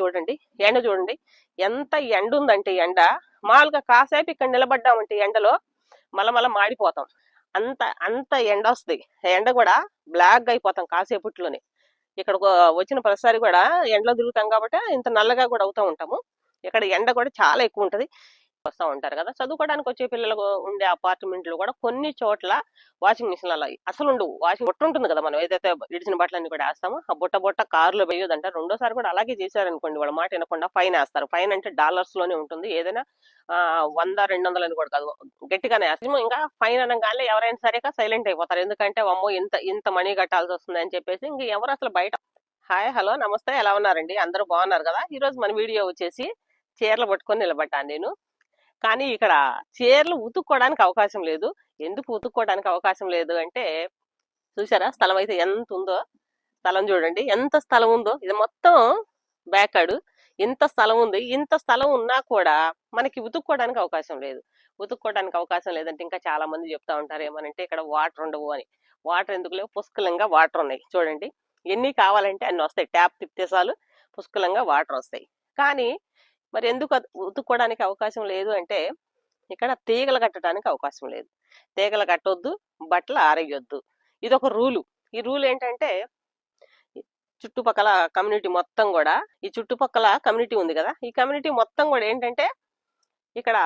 చూడండి ఎండ చూడండి. ఎంత ఎండ ఉందంటే ఎండ. మామూలుగా కాసేపు ఇక్కడ నిలబడ్డామంటే ఎండలో మలమల మాడిపోతాం. అంత అంత ఎండ వస్తుంది. ఎండ కూడా బ్లాక్ అయిపోతాం కాసేపట్లోనే. ఇక్కడ వచ్చిన ప్రతిసారి కూడా ఎండలో తిరుగుతాం కాబట్టి ఇంత నల్లగా కూడా అవుతూ ఉంటాము. ఇక్కడ ఎండ కూడా చాలా ఎక్కువ ఉంటది. వస్తూ ఉంటారు కదా! చదువుకోవడానికి వచ్చే పిల్లలకు ఉండే అపార్ట్మెంట్లు కూడా కొన్ని చోట్ల వాషింగ్ మిషన్ అసలు ఉండవు. వాషింగ్ బుట్ట ఉంటుంది కదా మనం. ఏదైతే ఇడిచిన బట్టలన్నీ కూడా వేస్తామో ఆ బుట్ట బుట్ట కారులో వేయొద్దంటే. రెండోసారి కూడా అలాగే చేశారనుకోండి వాళ్ళ మాట వినకుండా ఫైన్ వేస్తారు. ఫైన్ అంటే డాలర్స్లోనే ఉంటుంది. ఏదైనా ఆ, వంద రెండు వందలు అని కూడా కాదు. గట్టిగానే వేస్తాము ఇంకా ఫైన్ అనగానే ఎవరైనా సరే సైలెంట్ అయిపోతారు. ఎందుకంటే అమ్మో ఇంత ఇంత మనీ కట్టాల్సి వస్తుంది అని చెప్పేసి ఇంక ఎవరు అసలు బయట హాయ్ హలో నమస్తే ఎలా ఉన్నారండి? అందరూ బాగున్నారు కదా? ఈరోజు మన వీడియో వచ్చేసి చీరలు పట్టుకొని నిలబడ్డాను నేను. కానీ ఇక్కడ చీరలు ఉతుక్కోవడానికి అవకాశం లేదు. ఎందుకు ఉతుక్కోవడానికి అవకాశం లేదు అంటే చూసారా స్థలం అయితే ఎంత ఉందో స్థలం చూడండి. ఎంత స్థలం ఉందో? ఇది మొత్తం బ్యాకాడు ఇంత స్థలం ఉంది. ఇంత స్థలం ఉన్నా కూడా మనకి ఉతుక్కోవడానికి అవకాశం లేదు. ఉతుక్కోవడానికి అవకాశం లేదంటే ఇంకా చాలా మంది చెప్తా ఉంటారు ఏమనంటే ఇక్కడ వాటర్ ఉండవు అని. వాటర్ ఎందుకు లేవు? పుష్కలంగా వాటర్ ఉన్నాయి. చూడండి. ఎన్ని కావాలంటే అన్ని వస్తాయి. ట్యాప్ తిప్పితే చాలు. పుష్కలంగా వాటర్ వస్తాయి. కానీ మరి ఎందుకు ఉతుక్కోవడానికి అవకాశం లేదు అంటే ఇక్కడ తీగలు కట్టడానికి అవకాశం లేదు. తీగలు కట్టొద్దు బట్టలు ఆరేయొద్దు. ఇది ఒక రూలు. ఈ రూల్ ఏంటంటే చుట్టుపక్కల కమ్యూనిటీ మొత్తం కూడా ఈ చుట్టుపక్కల కమ్యూనిటీ ఉంది కదా ఈ కమ్యూనిటీ మొత్తం కూడా ఏంటంటే ఇక్కడ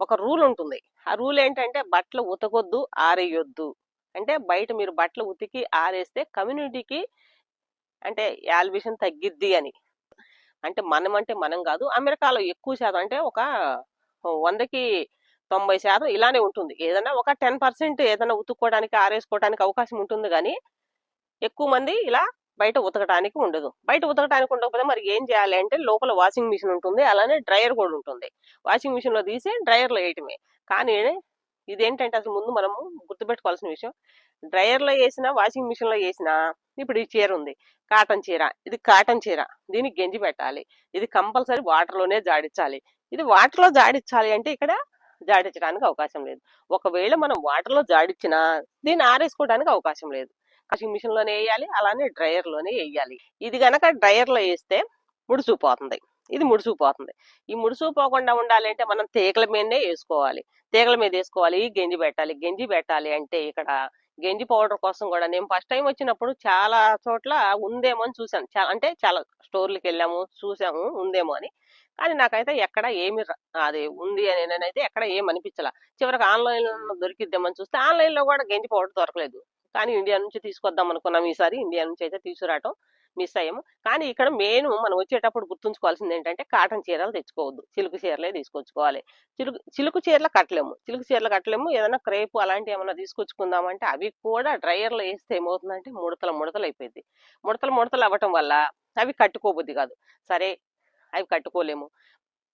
ఒక రూల్ ఉంటుంది. ఆ రూల్ ఏంటంటే బట్టలు ఉతకొద్దు ఆరేయొద్దు. అంటే బయట మీరు బట్టలు ఉతికి ఆరేస్తే కమ్యూనిటీకి అంటే యాల్బిషన్ తగ్గిద్ది అని. అంటే మనం అంటే మనం కాదు. అమెరికాలో ఎక్కువ శాతం అంటే ఒక వందకి తొంభై శాతం ఇలానే ఉంటుంది. ఏదైనా ఒక టెన్ పర్సెంట్ ఏదైనా ఉతుక్కోవడానికి ఆరేసుకోవడానికి అవకాశం ఉంటుంది కానీ ఎక్కువ మంది ఇలా బయట ఉతకడానికి ఉండదు. బయట ఉతకడానికి ఉండకపోతే మరి ఏం చేయాలి అంటే లోపల వాషింగ్ మిషన్ ఉంటుంది. అలానే డ్రైయర్ కూడా ఉంటుంది. వాషింగ్ మిషన్లో తీసి డ్రైయర్లో వేయటమే. కానీ ఇదేంటంటే అసలు ముందు మనము గుర్తుపెట్టుకోవాల్సిన విషయం. డ్రైయర్లో వేసినా వాషింగ్ మిషన్లో వేసినా ఇప్పుడు ఈ చీర ఉంది. కాటన్ చీర. ఇది కాటన్ చీర. దీనికి గెంజి పెట్టాలి. ఇది కంపల్సరీ వాటర్లోనే జాడించాలి. ఇది వాటర్లో జాడించాలి అంటే ఇక్కడ జాడించడానికి అవకాశం లేదు. ఒకవేళ మనం వాటర్లో జాడించినా దీన్ని ఆరేసుకోవడానికి అవకాశం లేదు. వాషింగ్ మిషన్లోనే వేయాలి అలానే డ్రైయర్లోనే వేయాలి. ఇది కనుక డ్రైయర్లో వేస్తే ముడుచుకుపోతుంది ఇది ముడుచుకుపోతుంది ఈ ముడుచుకుపోకుండా ఉండాలంటే మనం తీగల మీదనే వేసుకోవాలి. తీగల మీద వేసుకోవాలి గెంజి పెట్టాలి. గెంజి పెట్టాలి అంటే ఇక్కడ గెంజి పౌడర్ కోసం కూడా. నేను ఫస్ట్ టైం వచ్చినప్పుడు చాలా చోట్ల ఉందేమో అని చూసాను చాలా అంటే చాలా స్టోర్లకు వెళ్ళాము చూసాము ఉందేమో అని. కానీ నాకైతే ఎక్కడ ఏమి అది ఉంది అని నేనైతే ఎక్కడ ఏం అనిపించలా. చివరికి ఆన్లైన్లో దొరికిద్దామని చూస్తే ఆన్లైన్లో కూడా గెంజి పౌడర్ దొరకలేదు. కానీ ఇండియా నుంచి తీసుకొద్దాం అనుకున్నాం ఈసారి. ఇండియా నుంచి అయితే తీసుకురావటం మిస్ అయ్యాము. కానీ ఇక్కడ మెయిన్ మనం వచ్చేటప్పుడు గుర్తుంచుకోవాల్సింది ఏంటంటే కాటన్ చీరలు తెచ్చుకోవద్దు. చిలుకు చీరలే తీసుకొచ్చుకోవాలి. చిలుకు చిలుకు చీరలు కట్టలేము. చిలుకు చీరలు కట్టలేము. ఏదైనా క్రేపు అలాంటి ఏమైనా తీసుకొచ్చుకుందామంటే అవి కూడా డ్రైయర్లో వేస్తే ఏమవుతుందంటే ముడతలు ముడతలు అయిపోయింది ముడతలు ముడతలు అవ్వటం వల్ల అవి కట్టుకోబుద్ది కాదు. సరే అవి కట్టుకోలేము.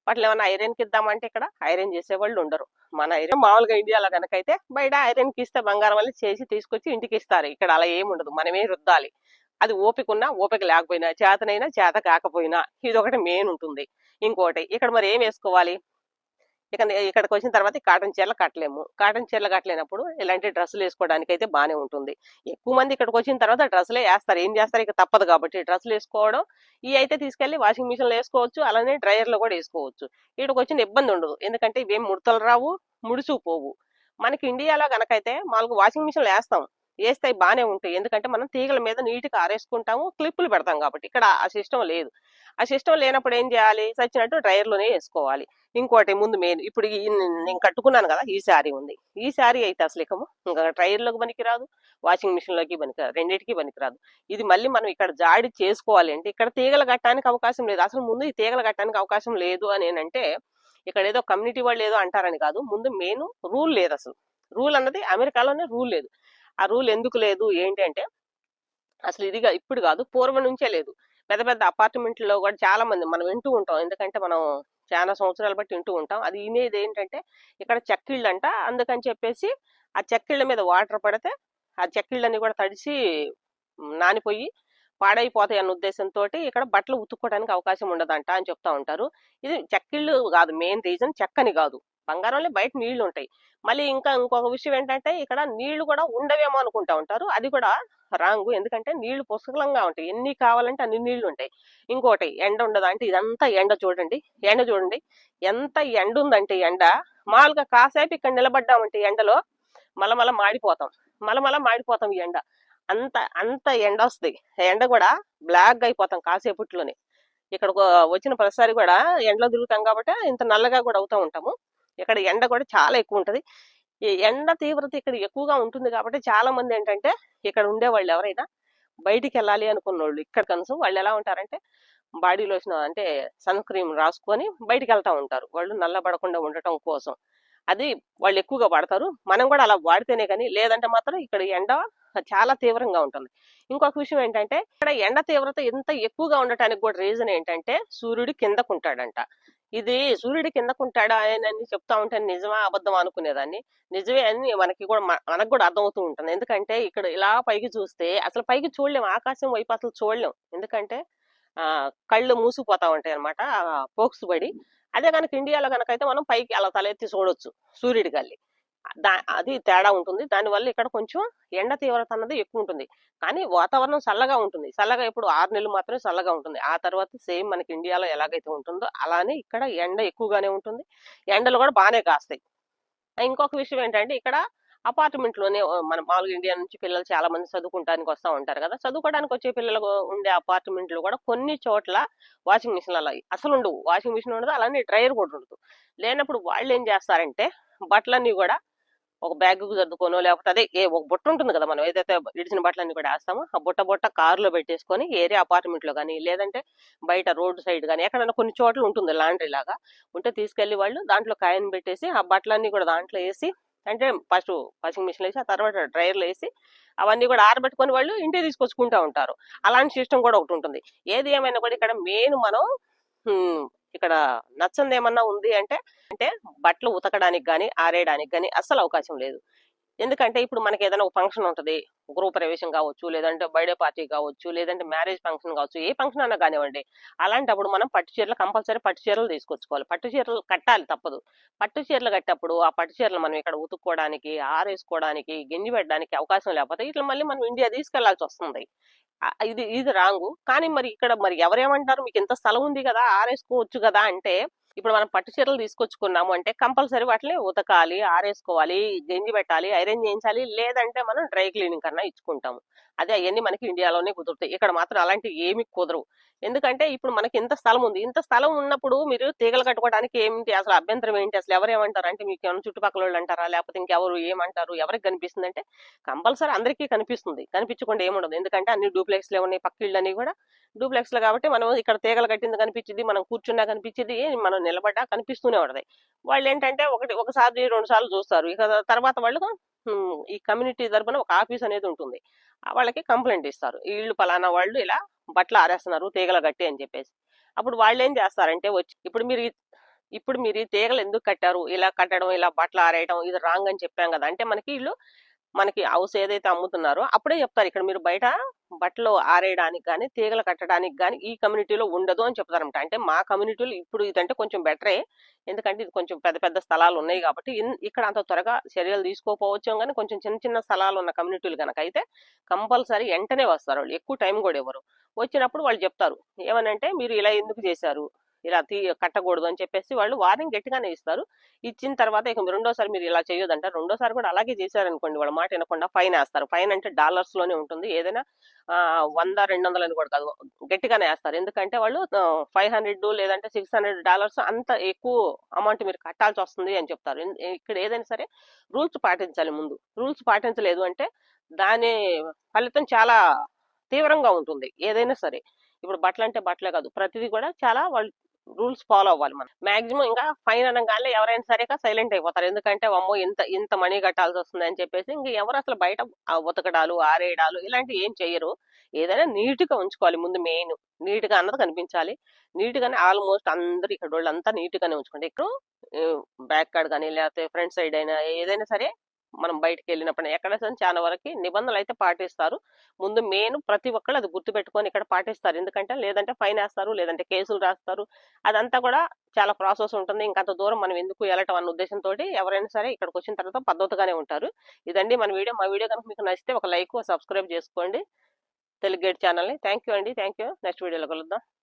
వాటిని ఏమైనా ఐరన్కి ఇద్దామంటే ఇక్కడ ఐరన్ చేసేవాళ్ళు ఉండరు. మన ఐరన్ మామూలుగా ఇండియాలో కనుకైతే బయట ఐరన్కి ఇస్తే బంగారం వల్ల చేసి తీసుకొచ్చి ఇంటికి ఇస్తారు. ఇక్కడ అలా ఏమి ఉండదు మనమే రుద్దాలి. అది ఓపిక ఉన్నా ఓపిక లేకపోయినా చేతనైనా చేత కాకపోయినా ఇది ఒకటి మెయిన్ ఉంటుంది. ఇంకోటి ఇక్కడ మరి ఏం వేసుకోవాలి? ఇక ఇక్కడికి వచ్చిన తర్వాత కాటన్ చీరలు కట్టలేము. కాటన్ చీరలు కట్టలేనప్పుడు ఇలాంటి డ్రెస్సులు వేసుకోవడానికి అయితే బాగానే ఉంటుంది. ఎక్కువ మంది ఇక్కడికి వచ్చిన తర్వాత డ్రెస్సులే వేస్తారు. ఏం చేస్తారు? ఇక తప్పదు కాబట్టి డ్రెస్సులు వేసుకోవడం. ఈ అయితే తీసుకెళ్ళి వాషింగ్ మిషన్లో వేసుకోవచ్చు. అలానే డ్రైయర్లో కూడా వేసుకోవచ్చు. ఇక్కడికి వచ్చిన ఇబ్బంది ఉండదు. ఎందుకంటే ఇవేం ముడతలు రావు ముడుచు పోవు. మనకి ఇండియాలో అయితే వాళ్ళకి వాషింగ్ మిషన్లు వేస్తాం. వేస్తే బాగానే ఉంటాయి. ఎందుకంటే మనం తీగల మీద నీట్గా ఆరేసుకుంటాము క్లిప్పులు పెడతాం కాబట్టి. ఇక్కడ ఆ సిస్టమ్ లేదు. ఆ సిస్టమ్ లేనప్పుడు ఏం చేయాలి? సచ్చినట్టు డ్రైయర్లోనే వేసుకోవాలి. ఇంకోటి ముందు మెయిన్ ఇప్పుడు నేను కట్టుకున్నాను కదా ఈ శారీ ఉంది. ఈ శారీ అయితే అసలు ఇకము ఇంకా డ్రైయర్లోకి పనికిరాదు వాషింగ్ మిషన్లోకి పనికిరాదు రెండింటికి పనికిరాదు. ఇది మళ్ళీ మనం ఇక్కడ జాడి చేసుకోవాలి అంటే ఇక్కడ తీగలు కట్టడానికి అవకాశం లేదు. అసలు ముందు ఈ తీగలు కట్టడానికి అవకాశం లేదు అని అంటే ఇక్కడ ఏదో కమ్యూనిటీ వాళ్ళు ఏదో అంటారని కాదు. ముందు మెయిన్ రూల్ లేదు అసలు. రూల్ అన్నది అమెరికాలోనే రూల్ లేదు. ఆ రూల్ ఎందుకు లేదు? ఏంటి అంటే అసలు ఇదిగా ఇప్పుడు కాదు పూర్వం నుంచే లేదు. పెద్ద పెద్ద అపార్ట్మెంట్లో కూడా చాలా మంది మనం వింటూ ఉంటాం. ఎందుకంటే మనం చాలా సంవత్సరాలు బట్టి వింటూ ఉంటాం. అది వినేది ఏంటంటే ఇక్కడ చెక్కిళ్ళు అంట అందుకని చెప్పేసి ఆ చెక్కిళ్ళ మీద వాటర్ పడితే ఆ చెక్కిళ్ళని కూడా తడిసి నానిపోయి పాడైపోతాయి అన్న ఉద్దేశంతో ఇక్కడ బట్టలు ఉతుక్కోవడానికి అవకాశం ఉండదంట అని చెప్తా ఉంటారు. ఇది చెక్కిళ్ళు కాదు మెయిన్ రీజన్ చెక్కని కాదు. బంగారంలో బయట నీళ్ళు ఉంటాయి. మళ్ళీ ఇంకా ఇంకొక విషయం ఏంటంటే ఇక్కడ నీళ్ళు కూడా ఉండవేమో అనుకుంటా ఉంటారు. అది కూడా రాంగు. ఎందుకంటే నీళ్ళు పుష్కలంగా ఉంటాయి. ఎన్ని కావాలంటే అన్ని నీళ్ళు ఉంటాయి. ఇంకోటి ఎండ ఉండదు అంటే ఇదంతా ఎండ చూడండి. ఎండ చూడండి. ఎంత ఎండ ఉందంటే ఎండ. మామూలుగా కాసేపు ఇక్కడ నిలబడ్డామంటే ఎండలో మలమల మాడిపోతాం. మలమల మాడిపోతాం ఈ ఎండ. అంత అంత ఎండ వస్తుంది. ఎండ కూడా బ్లాక్ అయిపోతాం కాసేపట్లోనే. ఇక్కడ వచ్చిన ప్రతిసారి కూడా ఎండలో తిరుగుతాం కాబట్టి ఇంత నల్లగా కూడా అవుతూ ఉంటాము. ఇక్కడ ఎండ కూడా చాలా ఎక్కువ ఉంటది ఈ ఎండ తీవ్రత ఇక్కడ ఎక్కువగా ఉంటుంది కాబట్టి చాలా మంది ఏంటంటే ఇక్కడ ఉండే వాళ్ళు ఎవరైనా బయటికి వెళ్ళాలి అనుకున్న వాళ్ళు ఇక్కడ కనుక వాళ్ళు ఎలా ఉంటారంటే బాడీ లోషన్ అంటే సన్ క్రీమ్ రాసుకొని బయటికి వెళ్తా ఉంటారు. వాళ్ళు నల్లబడకుండా ఉండటం కోసం. అది వాళ్ళు ఎక్కువగా వాడతారు. మనం కూడా అలా వాడితేనే కానీ లేదంటే మాత్రం ఇక్కడ ఎండ చాలా తీవ్రంగా ఉంటుంది. ఇంకొక విషయం ఏంటంటే ఇక్కడ ఎండ తీవ్రత ఎంత ఎక్కువగా ఉండటానికి కూడా రీజన్ ఏంటంటే సూర్యుడు కిందకుంటాడంట. ఇది సూర్యుడు కిందకుంటాడా అని చెప్తా ఉంటే నిజమా అబద్ధం అనుకునేదాన్ని. నిజమే అని మనకి కూడా మనకు కూడా అర్థమవుతూ ఉంటుంది. ఎందుకంటే ఇక్కడ ఇలా పైకి చూస్తే అసలు పైకి చూడలేం ఆకాశం వైపు అసలు చూడలేం. ఎందుకంటే ఆ కళ్ళు మూసిపోతా ఉంటాయి అనమాట పోక్స్ పడి. అదే కనుక ఇండియాలో కనుక అయితే మనం పైకి అలా తలెత్తి చూడొచ్చు సూర్యుడి గల్లి. అది తేడా ఉంటుంది. దానివల్ల ఇక్కడ కొంచెం ఎండ తీవ్రత అన్నది ఎక్కువ ఉంటుంది. కానీ వాతావరణం చల్లగా ఉంటుంది. చల్లగా ఇప్పుడు ఆరు నెలలు మాత్రమే చల్లగా ఉంటుంది. ఆ తర్వాత సేమ్ మనకి ఇండియాలో ఎలాగైతే ఉంటుందో అలానే ఇక్కడ ఎండ ఎక్కువగానే ఉంటుంది. ఎండలు కూడా బాగానే కాస్తాయి. ఇంకొక విషయం ఏంటంటే ఇక్కడ అపార్ట్మెంట్లోనే మన మామూలుగా ఇండియా నుంచి పిల్లలు చాలా మంది చదువుకుంటానికి వస్తూ ఉంటారు కదా. చదువుకోవడానికి వచ్చే పిల్లలకు ఉండే అపార్ట్మెంట్లు కూడా కొన్ని చోట్ల వాషింగ్ మిషన్ అలా అసలు ఉండవు. వాషింగ్ మిషన్ ఉండదు. అలానే డ్రైయర్ కూడా ఉండదు. లేనప్పుడు వాళ్ళు ఏం చేస్తారంటే బట్టలన్నీ కూడా ఒక బ్యాగ్ సర్దుకోనో లేకపోతే అదే ఏ ఒక బుట్ట ఉంటుంది కదా మనం ఏదైతే ఇడిచిన బట్టలన్నీ కూడా వేస్తామో ఆ బుట్ట బుట్ట కారులో పెట్టేసుకొని ఏరియా అపార్ట్మెంట్లో కానీ లేదంటే బయట రోడ్ సైడ్ కానీ ఎక్కడైనా కొన్ని చోట్ల ఉంటుంది లాండ్రీ లాగా ఉంటే తీసుకెళ్ళి వాళ్ళు దాంట్లో కాయను పెట్టేసి ఆ బట్టలన్నీ కూడా దాంట్లో వేసి అంటే ఫస్ట్ వాషింగ్ మిషన్ వేసి ఆ తర్వాత డ్రైయర్లో వేసి అవన్నీ కూడా ఆరబెట్టుకొని వాళ్ళు ఇంటికి తీసుకొచ్చుకుంటా ఉంటారు. అలాంటి సిస్టమ్ కూడా ఒకటి ఉంటుంది. ఏది ఏమైనా కూడా ఇక్కడ మెయిన్ మనం ఇక్కడ నచ్చంది ఏమన్నా ఉంది అంటే అంటే బట్టలు ఉతకడానికి కానీ ఆరేయడానికి కానీ అస్సలు అవకాశం లేదు. ఎందుకంటే ఇప్పుడు మనకి ఏదైనా ఒక ఫంక్షన్ ఉంటుంది గృహ ప్రవేశం కావచ్చు లేదంటే బర్త్డే పార్టీ కావచ్చు లేదంటే మ్యారేజ్ ఫంక్షన్ కావచ్చు ఏ ఫంక్షన్ అన్నా కానివ్వండి అలాంటప్పుడు మనం పట్టు చీరలు కంపల్సరీ పట్టు చీరలు తీసుకొచ్చుకోవాలి. పట్టు చీరలు కట్టాలి తప్పదు. పట్టు చీరలు కట్టేప్పుడు ఆ పట్టు చీరలు మనం ఇక్కడ ఉతుక్కోవడానికి ఆరేసుకోవడానికి గింజి పెట్టడానికి అవకాశం లేకపోతే ఇట్లా మళ్ళీ మనం ఇండియా తీసుకెళ్ళాల్సి వస్తుంది. ఇది ఇది రాంగు. కానీ మరి ఇక్కడ మరి ఎవరేమంటారు? మీకు ఇంత స్థలం ఉంది కదా ఆరేసుకోవచ్చు కదా అంటే ఇప్పుడు మనం పట్టు చీరలు తీసుకొచ్చుకున్నాము అంటే కంపల్సరీ వాటిని ఉతకాలి ఆరేసుకోవాలి గంజి పెట్టాలి ఐరన్ చేయించాలి లేదంటే మనం డ్రై క్లీనింగ్ కన్నా ఇచ్చుకుంటాము. అదే అవన్నీ మనకి ఇండియాలోనే కుదురుతాయి. ఇక్కడ మాత్రం అలాంటివి ఏమి కుదరవు. ఎందుకంటే ఇప్పుడు మనకి ఇంత స్థలం ఉంది. ఇంత స్థలం ఉన్నప్పుడు మీరు తీగలు కట్టుకోవడానికి ఏమిటి? అసలు అభ్యంతరం ఏంటి? అసలు ఎవరు ఏమంటారు? అంటే మీకు ఏమైనా చుట్టుపక్కల వాళ్ళు అంటారా? లేకపోతే ఇంకెవరు ఏమంటారు? ఎవరికి కనిపిస్తుంది? అంటే కంపల్సరీ అందరికీ కనిపిస్తుంది. కనిపించకుండా ఏముండదు. ఎందుకంటే అన్ని డూప్లెక్స్లు ఉన్నాయి. పక్క ఇళ్ళని కూడా డూప్లెక్స్లు కాబట్టి మనం ఇక్కడ తీగలు కట్టింది కనిపించింది మనం కూర్చున్నా కనిపించింది మనం నిలబడ్డా కనిపిస్తూనే ఉంటది. వాళ్ళు ఏంటంటే ఒకటి ఒకసారి రెండు సార్లు చూస్తారు. ఇక తర్వాత వాళ్ళు ఈ కమ్యూనిటీ తరపున ఒక ఆఫీస్ అనేది ఉంటుంది. వాళ్ళకి కంప్లైంట్ ఇస్తారు. వీళ్ళు పలానా వాళ్ళు ఇలా బట్టలు ఆరేస్తున్నారు తీగలు గట్టి అని చెప్పేసి. అప్పుడు వాళ్ళు ఏం చేస్తారంటే వచ్చి ఇప్పుడు మీరు ఇప్పుడు మీరు ఈ తీగలు ఎందుకు కట్టారు? ఇలా కట్టడం ఇలా బట్టలు ఆరేయడం ఇది రాంగ్ అని చెప్పాం కదా! అంటే మనకి వీళ్ళు మనకి హౌస్ ఏదైతే అమ్ముతున్నారో అప్పుడే చెప్తారు. ఇక్కడ మీరు బయట బట్టలు ఆరేయడానికి కానీ తీగలు కట్టడానికి కానీ ఈ కమ్యూనిటీలో ఉండదు అని చెప్తారంట అంటే మా కమ్యూనిటీలో ఇప్పుడు ఇదంటే కొంచెం బెటరే. ఎందుకంటే ఇది కొంచెం పెద్ద పెద్ద స్థలాలు ఉన్నాయి కాబట్టి ఇక్కడ అంత త్వరగా చర్యలు తీసుకోకపోవచ్చు కానీ కొంచెం చిన్న చిన్న స్థలాలు ఉన్న కమ్యూనిటీలు కనుక అయితే కంపల్సరీ వెంటనే వస్తారు వాళ్ళు. ఎక్కువ టైం కూడా ఇవ్వరు. వచ్చినప్పుడు వాళ్ళు చెప్తారు. ఏమనంటే మీరు ఇలా ఎందుకు చేశారు? ఇలా తీ కట్టకూడదు అని చెప్పేసి వాళ్ళు వార్నింగ్ గట్టిగానే ఇస్తారు. ఇచ్చిన తర్వాత ఇక రెండోసారి మీరు ఇలా చేయొద్దంట రెండోసారి కూడా అలాగే చేశారనుకోండి వాళ్ళ మాట వినకుండా ఫైన్ వేస్తారు. ఫైన్ అంటే డాలర్స్లోనే ఉంటుంది. ఏదైనా వంద రెండు వందలు అని కూడా కాదు. గట్టిగానే వేస్తారు. ఎందుకంటే వాళ్ళు ఫైవ్ హండ్రెడ్ లేదంటే సిక్స్ హండ్రెడ్ డాలర్స్ అంత ఎక్కువ అమౌంట్ మీరు కట్టాల్సి వస్తుంది అని చెప్తారు. ఇక్కడ ఏదైనా సరే రూల్స్ పాటించాలి ముందు. రూల్స్ పాటించలేదు అంటే దాని ఫలితం చాలా తీవ్రంగా ఉంటుంది. ఏదైనా సరే. ఇప్పుడు బట్టలు అంటే బట్టలే కాదు. ప్రతిదీ కూడా చాలా వాళ్ళు రూల్స్ ఫాలో అవ్వాలి మనం. మాక్సిమం ఇంకా ఫైన్ అనగానే ఎవరైనా సరే సైలెంట్ అయిపోతారు. ఎందుకంటే అమ్మో! ఇంత ఇంత మనీ కట్టాల్సి వస్తుంది అని చెప్పేసి ఇంకా ఎవరు అసలు బయట ఉతకడాలు ఆరేయడాలు ఇలాంటివి ఏం చేయరు. ఏదైనా నీట్గా ఉంచుకోవాలి ముందు మెయిన్. నీట్గా అన్నది కనిపించాలి. నీట్ గానే ఆల్మోస్ట్ అందరు ఇక్కడ వాళ్ళంతా నీట్ గానే ఉంచుకోండి ఇక్కడ బ్యాక్ కార్డ్ కానీ లేకపోతే ఫ్రంట్ సైడ్ అయినా ఏదైనా సరే మనం బయటికి వెళ్ళినప్పుడు ఎక్కడ చాలా వరకు నిబంధనలు అయితే పాటిస్తారు. ముందు మెయిన్ ప్రతి ఒక్కళ్ళు అది గుర్తుపెట్టుకొని ఇక్కడ పాటిస్తారు. ఎందుకంటే లేదంటే ఫైన్ వేస్తారు లేదంటే కేసులు రాస్తారు. అదంతా కూడా చాలా ప్రాసెస్ ఉంటుంది. ఇంకంత దూరం మనం ఎందుకు వెళ్ళటం అన్న ఉద్దేశంతో ఎవరైనా సరే ఇక్కడికి వచ్చిన తర్వాత పద్ధతిగానే ఉంటారు. ఇదండి మన వీడియో. మా వీడియో కనుక మీకు నచ్చితే ఒక లైక్ సబ్స్క్రైబ్ చేసుకోండి. తెలుగు గేట్ ఛానల్ని. థ్యాంక్ యూ అండి. థ్యాంక్ యూ నెక్స్ట్ వీడియోలో కలుద్దాం.